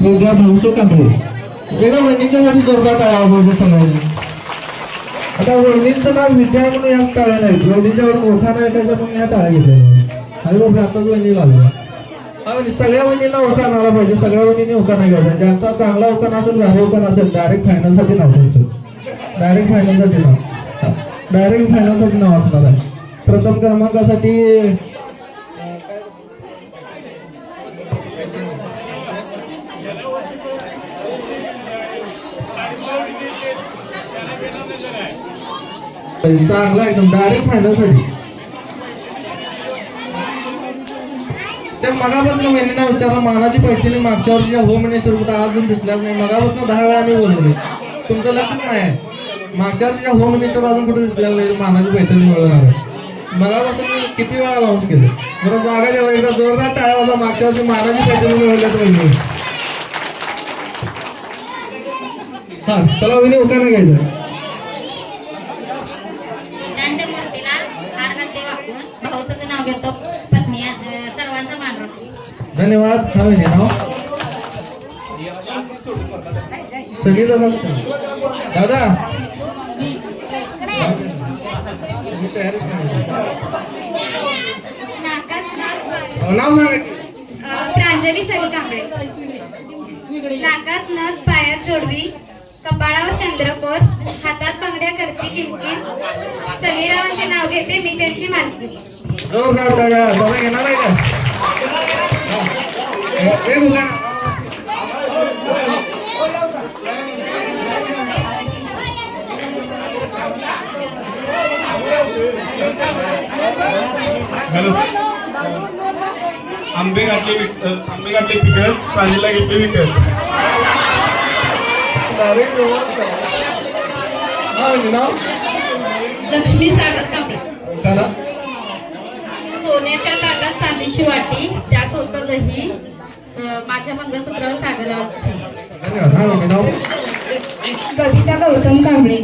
विद्या भाऊसो कांबळे एका वहिनीच्यासाठी जोरदार टाळ्या वाजवायच्या सगळ्यांनी आता वहिनीचं नाव विद्या म्हणून याच टाळ्या नाहीत. वहिनीच्यावर मोठा नाही ऐकायचा म्हणून ह्या टाळ्या घेतल्या आणि बाबा आताच वहिनी लागल्या. हा म्हणजे सगळ्या वहिनींना उखाण आला पाहिजे. सगळ्या वहिनींनी उखाणा घ्यायचा. ज्यांचा चांगला उखाण असेल भारी उखाण असेल डायरेक्ट फायनलसाठी नाव त्यांचं डायरेक्ट फायनलसाठी नाव. डायरेक्ट फायनलसाठी नाव असणार आहे. प्रथम क्रमांकासाठी चांगला एकदम डायरेक्ट फायनलसाठी. त्या मगापासून वहिनींना विचारलं मानाची पैठणी मागच्या वर्षीच्या होम मिनिस्टर कुठं अजून दिसल्याच नाही. मगापासून दहा वेळा आम्ही बोलवले तुमचं लक्षच नाही आहे. मागच्या वर्षीच्या होम मिनिस्टर अजून कुठे दिसलेलं नाही मानाची पैठणी मिळणार मगापासून मी किती वेळा अनाऊन्स केलं? जरा जागा जेव्हा एकदा जोरदार टाळ्या वाजवा मागच्या वर्षी मानाची पैठणी मिळवल्यात वहिनी. हा चला वहिनी उकाना घ्यायचं. मूर्तीला वाकून. भाऊसाचं नाव घेतो. पत्नी सर्वांचा मान धन्यवाद. हा नाव सगळी दादा. नाव सांगा. प्रांजली सई कांबळे. नाकात नथ पायात जोडवी. कपाळावर चंद्रकोर हातात बांगड्या करते किंकित समीरावांचे नाव घेते मी त्यांची मालकी. हॅलो. आंबे घातले आंबे घातले पिकत प्राणीला घेतले विकत नाव लक्ष्मी सागर कांबळे. सोन्याच्या ताटात चांदीची वाटी त्यात होतं दही माझ्या मंगळसूत्रावर नाव कविता गौतम कांबळे.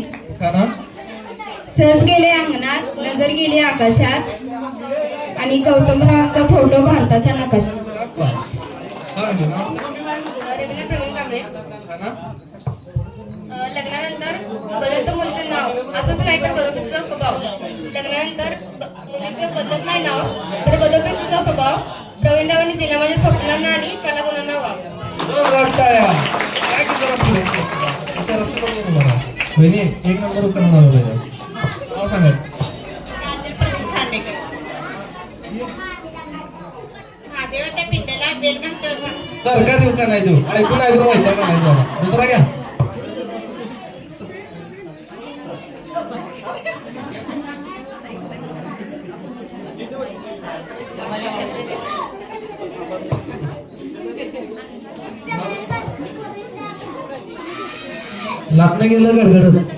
सहज गेले अंगणात नजर गेली आकाशात आणि गौतमरावांचा फोटो भारताचा नकाशा. हा रवींद्र प्रवीण कांबळे. लग्नानंतर बदलतं मुलीचं नाव. असंच नाही तर बदलतो तुझा स्वभाव. लग्नानंतर मुलीचं बदलत नाही नाव तर बदलतो तुझा स्वभाव. प्रवीणरावांनी दिला माझ्या स्वप्नांना आणि कला गुणांना वाव. वहिनी एक नंबर पाहिजे. नाव सांगा. सरकारी नाही देऊ ऐकून ऐकून माहिती आहे का नाही तुम्हाला? दुसरा घ्या. लाटणं गेलं गडगडत?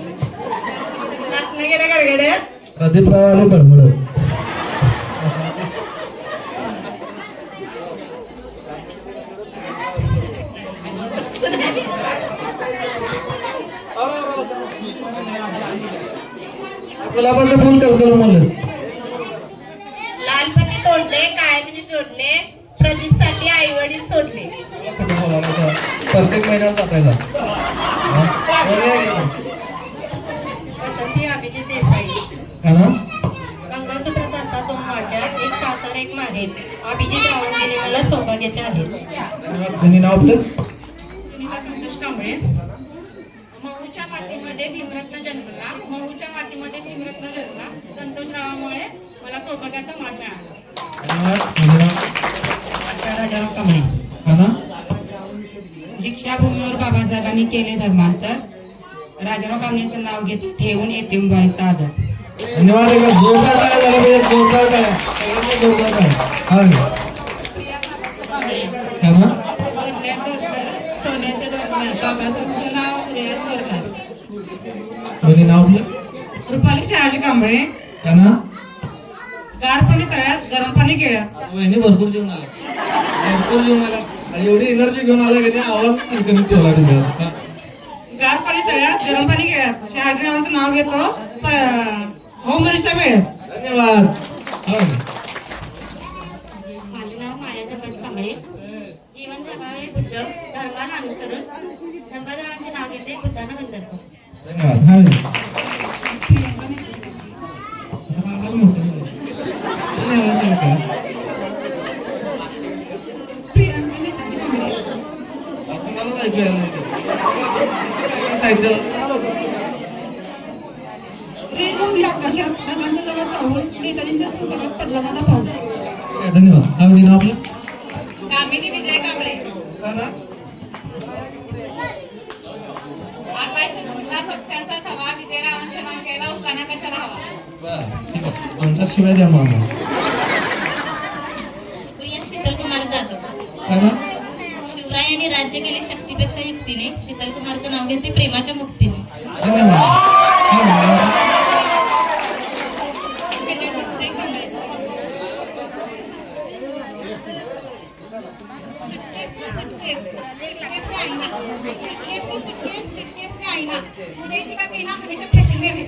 गेल्या गडगड्यात प्रदीपराव आले बडबडत गुलाबाचं फुल कलकल म्हणलं. लालपणी तोडले काळ्यापणी जोडले प्रदीपसाठी आई वडील सोडले. प्रत्येक महिन्यात नाही? वसंती अभिजित देसाई? मंगळसूत्र करता दोन वाट्या एक सासर एक माहेर अभिजित गेले मला सौभाग्याचे आहेत नाव आपलं? सुनीता संतोष कांबळे. महूच्या मातीमध्ये भीमरत्न जन्मला. महूच्या मातीमध्ये भीमरत्न जन्मला. संतोषरावामुळे मला सौभाग्याचा मान मिळाला. राजाराम कांबळे. दीक्षाभूमीवर बाबासाहेबांनी केले धर्मांतर. राजाराव कांबळेचं नाव घेतो ठेवून एटीएम बाईचा आदर. धन्यवाद बाबासाहेबांचं नाव त्यांनी रुपाली शहाजी कांबळे. हा ना? गार पाणी तळ्यात गरम पाणी केळ्यात. भरपूर जेवण आला भरपूर जेवण आला आणि एवढी एनर्जी घेऊन आला की नाही आवाज कमी ठेवला तुम्ही आज. गार पाणी तळ्यात गरम पाणी केळ्यात शहाजीरावांचं नाव घेतो. होम मिनिस्टर मिळेल धन्यवाद हा ना? माझे नाव माया जगत कांबळे जीवन जगावे बुद्ध धर्मात सर्वांना अनुसरून संपादनाचे नाव घेते बुद्धांना वंदन करतो धन्यवाद हा विनय. आता बाबाचं मोठं मुलं. धन्यवाद, धन्यवाद. तुम्हालाच ऐकू यायला नाही ते. काय साहित्य रेणूच्या आकाशात ढगांच्या जवळ जाऊन नेताजींच्या स्तूपात पडला माझा पाऊल काय, धन्यवाद हा विनय नाव आपलं कामिनी विजय कांबळे का ना? आकाशातला पक्ष्यांचा थवा विजयरावांच्या मांडलेला उकाना कशाला हवा ठीक आहे. दोन चार शिवाय द्या जाधव? शिवरायांनी राज्य केले शक्तीपेक्षा युक्तीने. शीतल कुमारचं नाव घेते प्रेमाच्या मुक्तीने.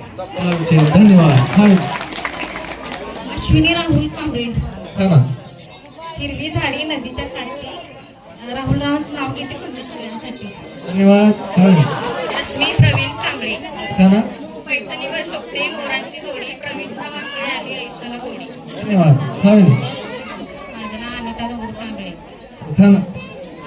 धन्यवाद हा हा. अश्विनी राहुल कांबळे? हिरवी झाडी नदीच्या काठी राहुल रावत नाव घेते पुण्यश्लोकांसाठी धन्यवाद. रश्मी प्रवीण कांबळे? पैठणीवर शोभते मोरांची जोडी प्रवीण धन्यवाद हा विनय. माझं नाव अनिता रघुर कांबळे का ना?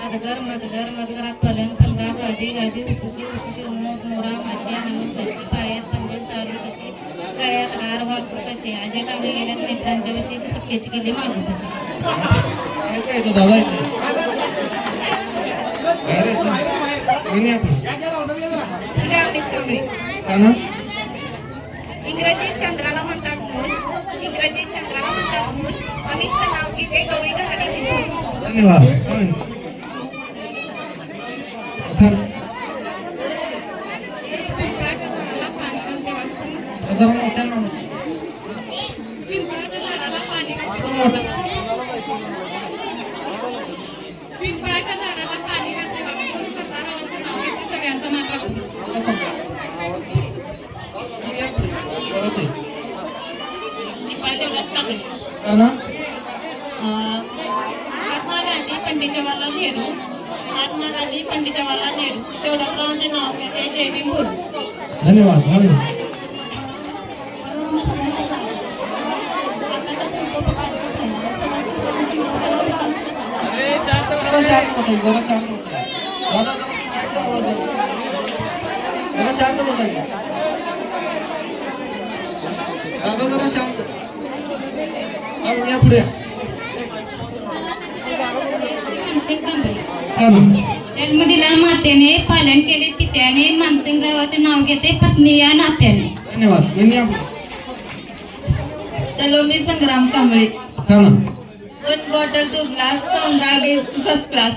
अदगर मदगर मदगरात पलंग पलगा गादी गादी उसुशी उसुशी उमोग मोरा कशी पायात पंजन चालू कशी गळ्यात हार वाकू कशी अजय कांबळे गेल्यात मित्रांच्या वशी सुटकेची केली मागू कशी काय येतो दादा येतो काय रे तू? विनय आपलं. पूजा अमित कांबळे का ना? इंग्रजी चंद्राला म्हणतात मूल इंग्रजी चंद्राला म्हणतात मूल अमितचं नाव घेते गवळी घराणे घेऊन धन्यवाद हा विनय. पंडित जवाहरलाल नेहरू महात्मा गांधी पंडित जवाहरलाल नेहरू देवदासरावांचे नाव घेते जय भीम बोलू. धन्यवाद हा विनय. शांत बसायचं जरा शांत बसायचं दादा जरा जरा. शांत बसायचं दादा जरा शांत. या पुढे या. का ना? जन्म दिला मातेने पालन केले पित्याने मानसिंगरावाचे नाव घेते पत्नी या नात्याने धन्यवाद विनय या पुढे. सलोमी संग्राम कांबळे ना? बॉटल टू ग्लास सौंदागे फर्स्ट क्लास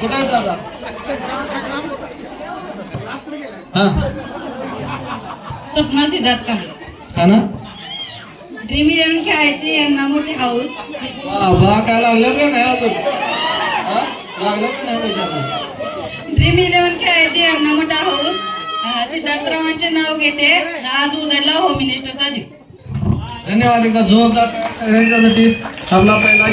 कुठे आहे दादा हा सपना सिद्धार्थ कांबळे का ना ड्रीम इलेव्हन खेळायची यांना मोठी हाऊस वा वा काय लागलं का नाही अजून हा? लागलं का नाही पैसे ड्रीम इलेव्हन खेळायची यांना मोठा हाऊस अं, सिद्धार्थरावांचे नाव घेते. आज उजडला होम मिनिस्टरचा दिवस धन्यवाद एकदा जोरदार आपला पहिला